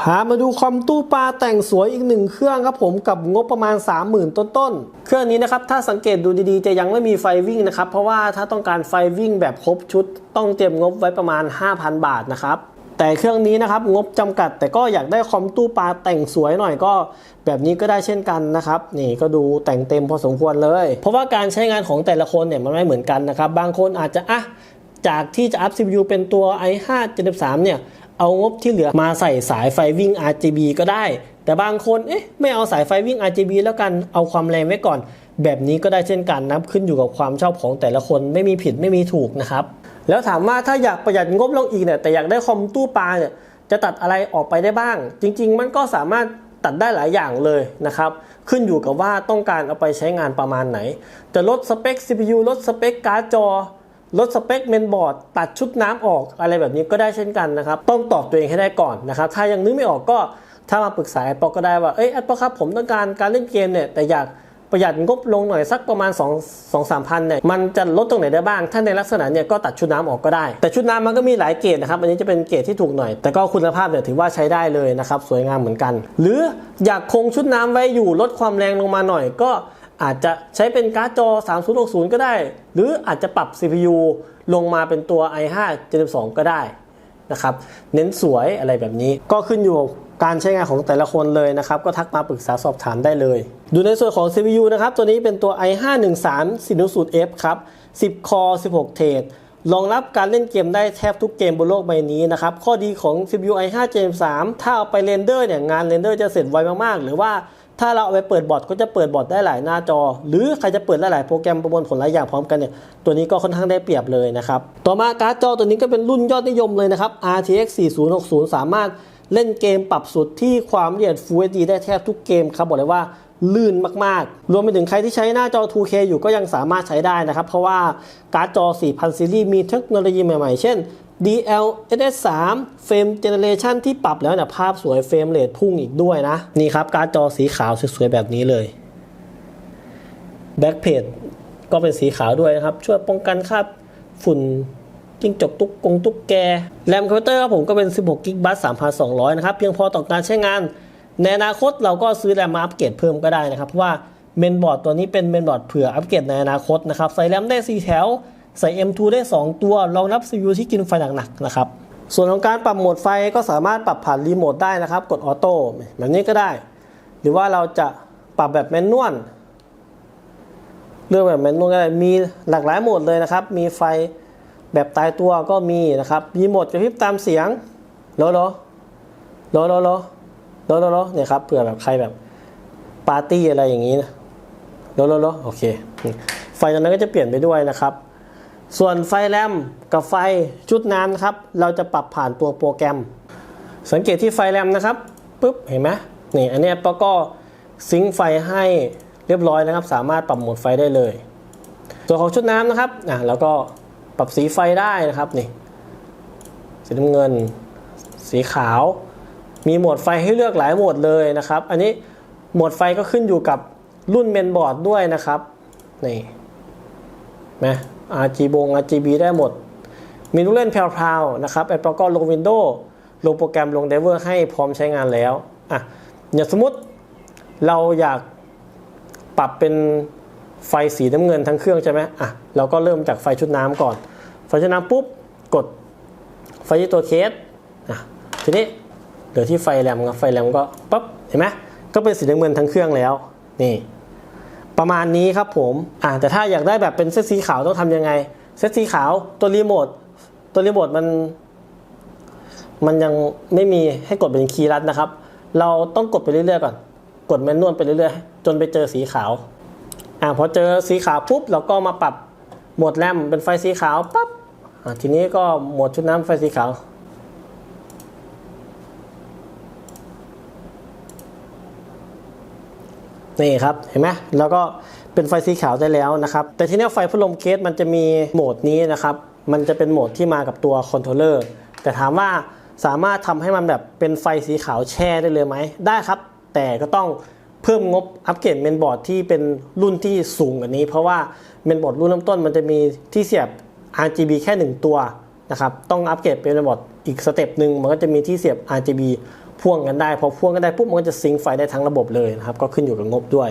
พามาดูคอมตู้ปลาแต่งสวยอีกหนึ่งเครื่องครับผมกับงบประมาณ 30,000 ต้นๆ เครื่องนี้นะครับถ้าสังเกตดูดีๆ จะยังไม่มีไฟวิ่งนะครับเพราะว่าถ้าต้องการไฟวิ่งแบบครบชุด ต้องเตรียมงบไว้ประมาณ 5,000 บาทนะครับแต่เครื่องนี้นะครับงบจำกัด แต่ก็อยากได้คอมตู้ปลาแต่งสวยหน่อยก็ แบบนี้ก็ได้เช่นกันนะครับนี่ก็ดูแต่งเต็มพอสมควรเลย เพราะว่าการใช้งานของแต่ละคนเนี่ยมันไม่เหมือนกันนะครับบางคนอาจจะอะจากที่จะอัพ CPU เป็นตัว i5 73เนี่ย เอางบที่เหลือมาใส่สายไฟวิ่ง RGB ก็ได้ แต่บางคนเอ๊ะไม่เอาสายไฟวิ่ง RGB แล้วกันเอาความแรงไว้ก่อน แบบนี้ก็ได้เช่นกันนะขึ้นอยู่กับความชอบของแต่ละคนไม่มีผิดไม่มีถูกนะครับ แล้วถามว่าถ้าอยากประหยัดงบลงอีกเนี่ยแต่อยากได้คอมตู้ปลาเนี่ยจะตัดอะไรออกไปได้บ้าง จริง ๆ มันก็สามารถตัดได้หลายอย่างเลยนะครับ ขึ้นอยู่กับว่าต้องการเอาไปใช้งานประมาณไหน จะลดสเปค CPU ลดสเปคการ์ดจอ ลดสเปคเมนบอร์ดตัดชุดน้ำออกอะไรแบบนี้ก็ได้เช่นกันนะครับ ต้องตอบตัวเองให้ได้ก่อนนะครับ ถ้ายังนึกไม่ออกก็ถ้ามาปรึกษาแอปเปก็ได้ว่าเอ้ยแอปเปครับผมต้องการการเล่นเกมเนี่ยแต่อยากประหยัดงบลงหน่อยสักประมาณ 2 2 3พันเนี่ยมันจะลดตรงไหนได้บ้าง ถ้าในลักษณะเนี่ยก็ตัดชุดน้ำออกก็ได้ แต่ชุดน้ำมันก็มีหลายเกรดนะครับ อันนี้จะเป็นเกรดที่ถูกหน่อย แต่ก็คุณภาพเนี่ยถือว่าใช้ได้เลยนะครับ สวยงามเหมือนกัน หรืออยากคงชุดน้ำไว้อยู่ลดความแรงลงมาหน่อยก็ อาจจะใช้เป็นการ์ดจอ 3060 ก็ได้ หรืออาจจะปรับ CPU ลงมาเป็นตัว i5 72ก็ได้นะครับ เน้นสวยอะไรแบบนี้ ก็ขึ้นอยู่กับการใช้งานของแต่ละคนเลยนะครับ ก็ทักมาปรึกษาสอบถามได้เลย ดูในส่วนของ CPU นะครับ ตัวนี้เป็นตัว i5 13 40F ครับ 10 คอ 16 เทรดรองรับการเล่นเกมได้แทบทุกเกมบนโลกใบนี้นะครับ ข้อดีของ CPU i5 Gen 3ถ้าเอาไปเรนเดอร์เนี่ยงานเรนเดอร์จะเสร็จไวมากๆ หรือว่า ถ้าเราเอาไปเปิดบอทก็จะเปิดบอทได้หลายหน้าจอ หรือใครจะเปิดหลายๆโปรแกรมประมวลผลหลายอย่างพร้อมกันเนี่ยตัวนี้ก็ค่อนข้างได้เปรียบเลยนะครับ ต่อมาการ์ดจอตัวนี้ก็เป็นรุ่นยอดนิยมเลยนะครับ RTX 4060 สามารถเล่นเกมปรับสุดที่ความละเอียด Full HD ได้แทบทุกเกมครับบอกเลยว่าลื่นมาก ๆ รวมไปถึงใครที่ใช้หน้าจอ 2K อยู่ก็ยังสามารถใช้ได้นะครับ เพราะว่าการ์ดจอ 4000 ซีรีส์มีเทคโนโลยีใหม่ ๆ เช่น DLSS3 เฟรมเจเนเรชันที่ปรับแล้วเนี่ยภาพสวยเฟรมเรทพุ่งอีกด้วยนะ นี่ครับ การ์ดจอสีขาวสวยๆแบบนี้เลยแบ็กเพจก็เป็นสีขาวด้วยนะครับ ช่วยป้องกันคราบฝุ่นจิ้งจกตุ๊กกงตุ๊กแก แรมคอมพิวเตอร์ครับผมก็เป็น 16กิกบัส3,200 นะครับ เพียงพอต่อการใช้งาน ในอนาคตเราก็ซื้อแรมมาอัปเกรดเพิ่มก็ได้นะครับ เพราะว่าเมนบอร์ดตัวนี้เป็นเมนบอร์ดเผื่ออัปเกรดในอนาคตนะครับ ใส่แรมได้ 4 แถว ใส่ M2 ได้ 2 ตัวรองรับ CPU ที่กินไฟหนักๆนะครับส่วนของการปรับโหมดไฟก็สามารถปรับผ่านรีโมทได้นะครับ กดออโต้แบบนี้ก็ได้ หรือว่าเราจะปรับแบบแมนนวลเลือกแบบแมนนวลก็ได้มีหลากหลายโหมดเลยนะครับ มีไฟแบบตายตัวก็มีนะครับ มีโหมดกระพริบตามเสียงโลโลโลโลโลโลโลโลเนี่ยครับเผื่อแบบใครแบบปาร์ตี้อะไรอย่างนี้นะโลโลโลโอเค ไฟตอนนั้นก็จะเปลี่ยนไปด้วยนะครับ ส่วนไฟแรมกับไฟชุดน้ำนะครับ เราจะปรับผ่านตัวโปรแกรม สังเกตที่ไฟแรมนะครับปุ๊บเห็นไหมนี่อันนี้ปก็ซิงค์ไฟให้เรียบร้อยนะครับ สามารถปรับโหมดไฟได้เลย ส่วนของชุดน้ำนะครับอะแล้วก็ปรับสีไฟได้นะครับนี่สีน้ำเงิน สีขาว มีโหมดไฟให้เลือกหลายโหมดเลยนะครับ อันนี้โหมดไฟก็ขึ้นอยู่กับรุ่นเมนบอร์ดด้วยนะครับนี่นะ RGB บง RGB ได้หมด มีลูกเล่นแพรวๆนะครับแอปเปิลก็ลง Windows ลงโปรแกรมลง Driver ให้พร้อมใช้งานแล้วอะอย่างสมมติเราอยากปรับเป็นไฟสีน้ำเงินทั้งเครื่องใช่ไหมอะเราก็เริ่มจากไฟชุดน้ำก่อน ไฟชุดน้ำปุ๊บกดไฟที่ตัวเคสอะทีนี้เหลือที่ไฟแรมครับไฟแรมก็ปั๊บเห็นไหมก็เป็นสีน้ำเงินทั้งเครื่องแล้วนี่ ประมาณนี้ครับผมอ่าแต่ถ้าอยากได้แบบเป็นเซตสีขาวต้องทำยังไง เซตสีขาวตัวรีโมทตัวรีโมทมันมันยังไม่มีให้กดเป็นคีย์ลัดนะครับ เราต้องกดไปเรื่อยๆก่อน กดแมนนวลไปเรื่อยๆ จนไปเจอสีขาว อ่าพอเจอสีขาวปุ๊บเราก็มาปรับโหมดแรมเป็นไฟสีขาวปั๊บอ่าทีนี้ก็โหมดชุดน้ำไฟสีขาว นี่ครับเห็นไหมแล้วก็เป็นไฟสีขาวได้แล้วนะครับ แต่ทีนี้ไฟพัดลมเคสมันจะมีโหมดนี้นะครับ มันจะเป็นโหมดที่มากับตัวคอนโทรลเลอร์แต่ถามว่าสามารถทำให้มันแบบเป็นไฟสีขาวแช่ได้เลยไหม ได้ครับ แต่ก็ต้องเพิ่มงบอัปเกรดเมนบอร์ดที่เป็นรุ่นที่สูงกว่านี้ เพราะว่าเมนบอร์ดรุ่นเริ่มต้นมันจะมีที่เสียบ RGB แค่ 1 ตัว นะครับต้องอัปเกรดเป็นเมนบอีกสเต็ปหนึ่งมันก็จะมีที่เสียบ RGB พ่วงกันได้พอพ่วงกันได้ปุ๊บมันก็จะซิงค์ไฟได้ทั้งระบบเลยนะครับก็ขึ้นอยู่กับงบด้วย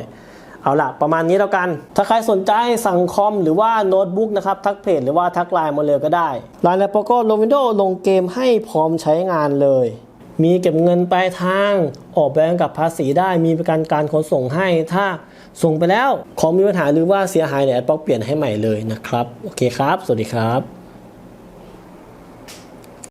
เอาล่ะ ประมาณนี้แล้วกัน ถ้าใครสนใจสั่งคอมหรือว่าโน้ตบุ๊กนะครับ ทักเพจหรือว่าทักไลน์มาเลยก็ได้ไลน์และโปโก้ลงวินโดว์ลงเกมให้พร้อมใช้งานเลย มีเก็บเงินปลายทางออกแบบกับภาษีได้ มีประกันการขนส่งให้ถ้าส่งไปแล้วของมีปัญหาหรือว่าเสียหายเนี่ยแอดบล็อกเปลี่ยนให้ใหม่เลยนะครับโอเคครับ สวัสดีครับ